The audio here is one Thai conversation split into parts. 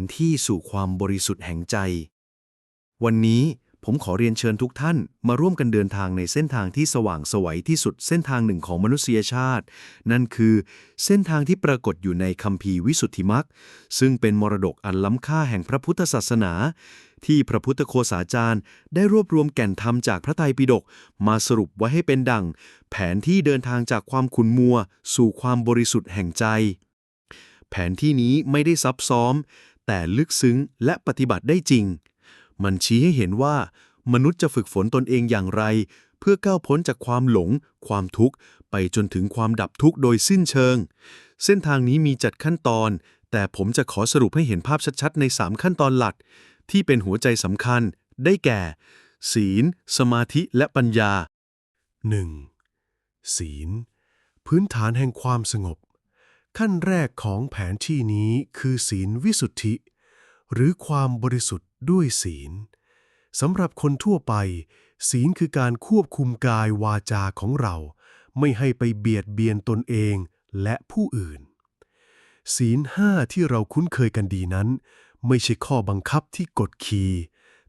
นที่สู่ความบริสุทธิ์แห่งใจ วันนี้ผมขอเรียนเชิญทุกท่านมาร่วมกันเดินทางในเส้นทางที่สว่างสวัยที่สุดเส้นทางหนึ่งของมนุษยชาติ นั่นคือเส้นทางที่ปรากฏอยู่ในคัมภีร์วิสุทธิมรรคซึ่งเป็นมรดกอันล้ำค่าแห่งพระพุทธศาสนา ที่พระพุทธโฆษาจารย์ ได้รวบรวมแก่นธรรมจากพระไตรปิฎกมาสรุปไว้ให้เป็นดัง แผนที่เดินทางจากความขุ่นมัว สู่ความบริสุทธิ์แห่งใจ แผนที่นี้ไม่ได้ซับซ้อม แต่ลึกซึ้งและปฏิบัติได้จริง มันชี้ให้เห็นว่า มนุษย์จะฝึกฝนตนเองอย่างไร เพื่อก้าวพ้นจากความหลง ความทุกข์ ไปจนถึงความดับทุกข์โดยสิ้นเชิง เส้นทางนี้มีจัดขั้นตอน แต่ผมจะขอสรุปให้เห็นภาพชัดๆ ใน 3 ขั้นตอนหลัก ที่เป็นหัวใจสำคัญ ได้แก่ ศีล สมาธิและปัญญา 1. ศีล พื้นฐานแห่งความสงบ ขั้นแรกของแผนที่นี้คือศีลวิสุทธิ หรือความบริสุทธิ์ด้วยศีลสำหรับคนทั่วไป ศีลคือการควบคุมกายวาจาของเรา ไม่ให้ไปเบียดเบียนตนเองและผู้อื่น ศีลห้าที่เราคุ้นเคยกันดีนั้น ไม่ใช่ข้อบังคับที่กดขี่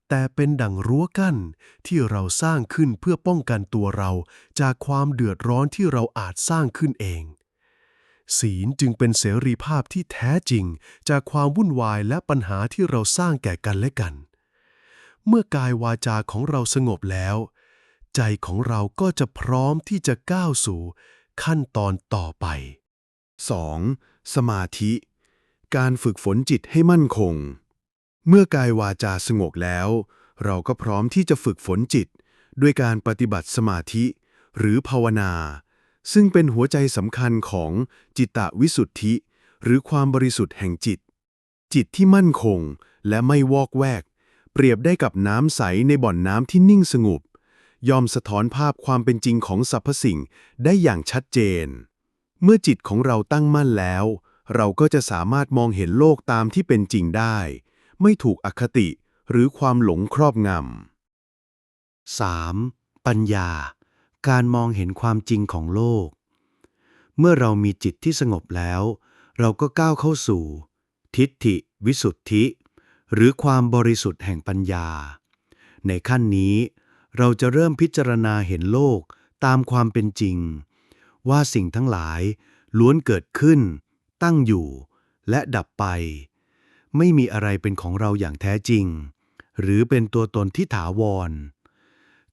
แต่เป็นดั่งรั้วกั้นที่เราสร้างขึ้นเพื่อป้องกันตัวเรา จากความเดือดร้อนที่เราอาจสร้างขึ้นเอง ศีลจึงเป็นเสรีภาพที่แท้จริง จากความวุ่นวายและปัญหาที่เราสร้างแก่กันและกัน เมื่อกายวาจาของเราสงบแล้ว ใจของเราก็จะพร้อมที่จะก้าวสู่ ขั้นตอนต่อไป 2. สมาธิ การฝึกฝนจิตให้มั่นคง เมื่อกายวาจาสงบแล้ว เราก็พร้อมที่จะฝึกฝนจิต ด้วยการปฏิบัติสมาธิ หรือภาวนา ซึ่งเป็นหัวใจสำคัญของจิตตวิสุทธิ หรือความบริสุทธิ์แห่งจิต จิตที่มั่นคงและไม่วอกแวก เปรียบได้กับน้ำใสในบ่อนน้ำที่นิ่งสงบยอมสะท้อนภาพความเป็นจริงของสรรพสิ่งได้อย่างชัดเจน เมื่อจิตของเราตั้งมั่นแล้ว เราก็จะสามารถมองเห็นโลกตามที่เป็นจริงได้ ไม่ถูกอคติหรือความหลงครอบงำ 3. ปัญญา การมองเห็นความจริงของโลก เมื่อเรามีจิตที่สงบแล้ว เราก็ก้าวเข้าสู่ ทิฏฐิ วิสุทธิ หรือความบริสุทธิ์แห่งปัญญา ในขั้นนี้ เราจะเริ่มพิจารณาเห็นโลกตามความเป็นจริง ว่าสิ่งทั้งหลายล้วนเกิดขึ้น ตั้งอยู่ และดับไป ไม่มีอะไรเป็นของเราอย่างแท้จริง หรือเป็นตัวตนที่ถาวร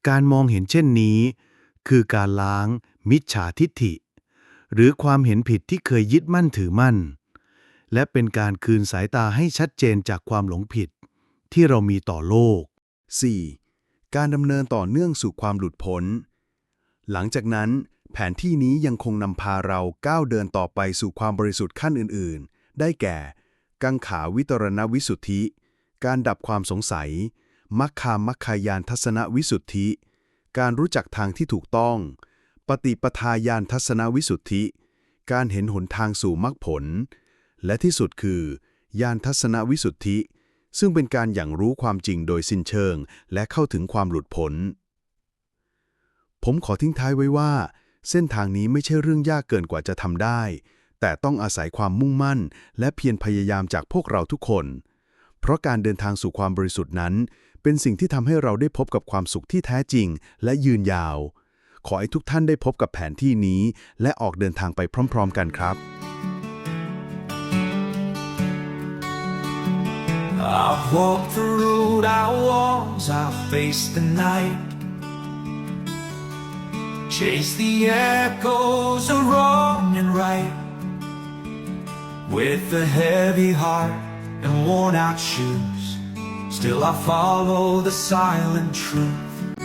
การมองเห็นเช่นนี้ คือการล้าง มิจฉาทิฏฐิ หรือความเห็นผิดที่เคยยึดมั่นถือมั่น และเป็นการคืนสายตาให้ชัดเจนจากความหลงผิด ที่เรามีต่อโลก 4. การดำเนินต่อเนื่องสู่ความหลุดพ้น หลังจากนั้น แผนที่นี้ยังคงนำพาเราก้าวเดินต่อไปสู่ความบริสุทธิ์ขั้นอื่น ๆ ได้แก่ กังขาวิตรณวิสุทธิ การดับความสงสัย มัคคามัคคายานทัศนวิสุทธิ การรู้จักทางที่ถูกต้อง ปฏิปทาญาณทัศนวิสุทธิ การเห็นหนทางสู่มรรคผล และที่สุดคือ ญาณทัศนวิสุทธิ ซึ่งเป็นการอย่างรู้ความจริงโดยสิ้นเชิง และเข้าถึงความหลุดพ้น ผมขอทิ้งท้ายไว้ว่า เส้นทางนี้ไม่ใช่เรื่องยากเกินกว่าจะทำได้ แต่ต้องอาศัยความมุ่งมั่น และเพียรพยายามจากพวกเราทุกคน เพราะการเดินทางสู่ความบริสุทธิ์นั้น เป็นสิ่งที่ทำให้เราได้พบกับความสุขที่แท้จริง และยืนยาว ขอให้ทุกท่านได้พบกับแผนที่นี้ และออกเดินทางไปพร้อม ๆ กันครับ I've walked the road I was, I've faced the night. Chased the echoes of wrong and right. With a heavy heart and worn out shoes, still I follow the silent truth.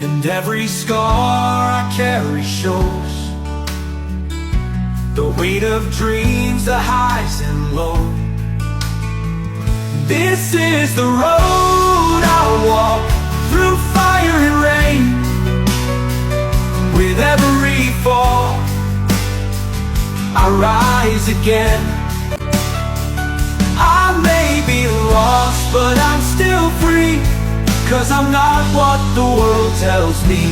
And every scar I carry shows the weight of dreams, the highs and lows. This is the road I'll walk through fire and rain. With every fall, I rise again. But I'm still free. Cause I'm not what the world tells me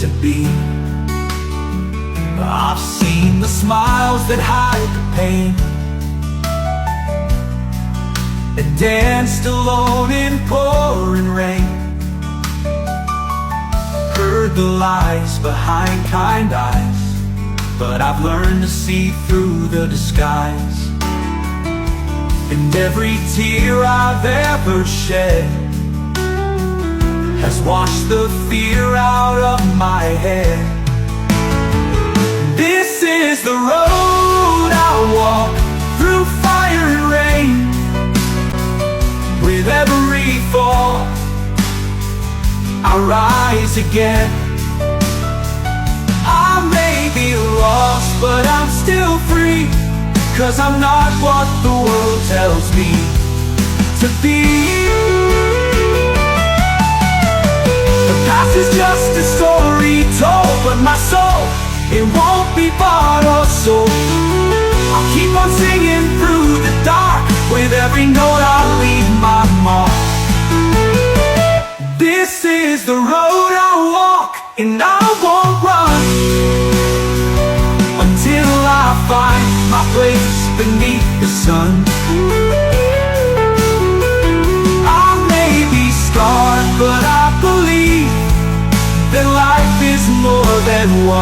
to be. I've seen the smiles that hide the pain. and danced alone in pouring rain. Heard the lies behind kind eyes, but I've learned to see through the disguise. And every tear I've ever shed has washed the fear out of my head. This is the road I walk through fire and rain. With every fall, I rise again. I may be lost, but I'm still free. Cause I'm not what the world tells me to be. The past is just a story told, but my soul, it won't be bought or sold. I'll keep on singing through the dark, with every note I leave my mark.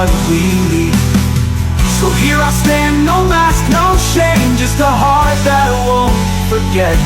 What we need. So here I stand, no mask, no shame, just a heart that won't forget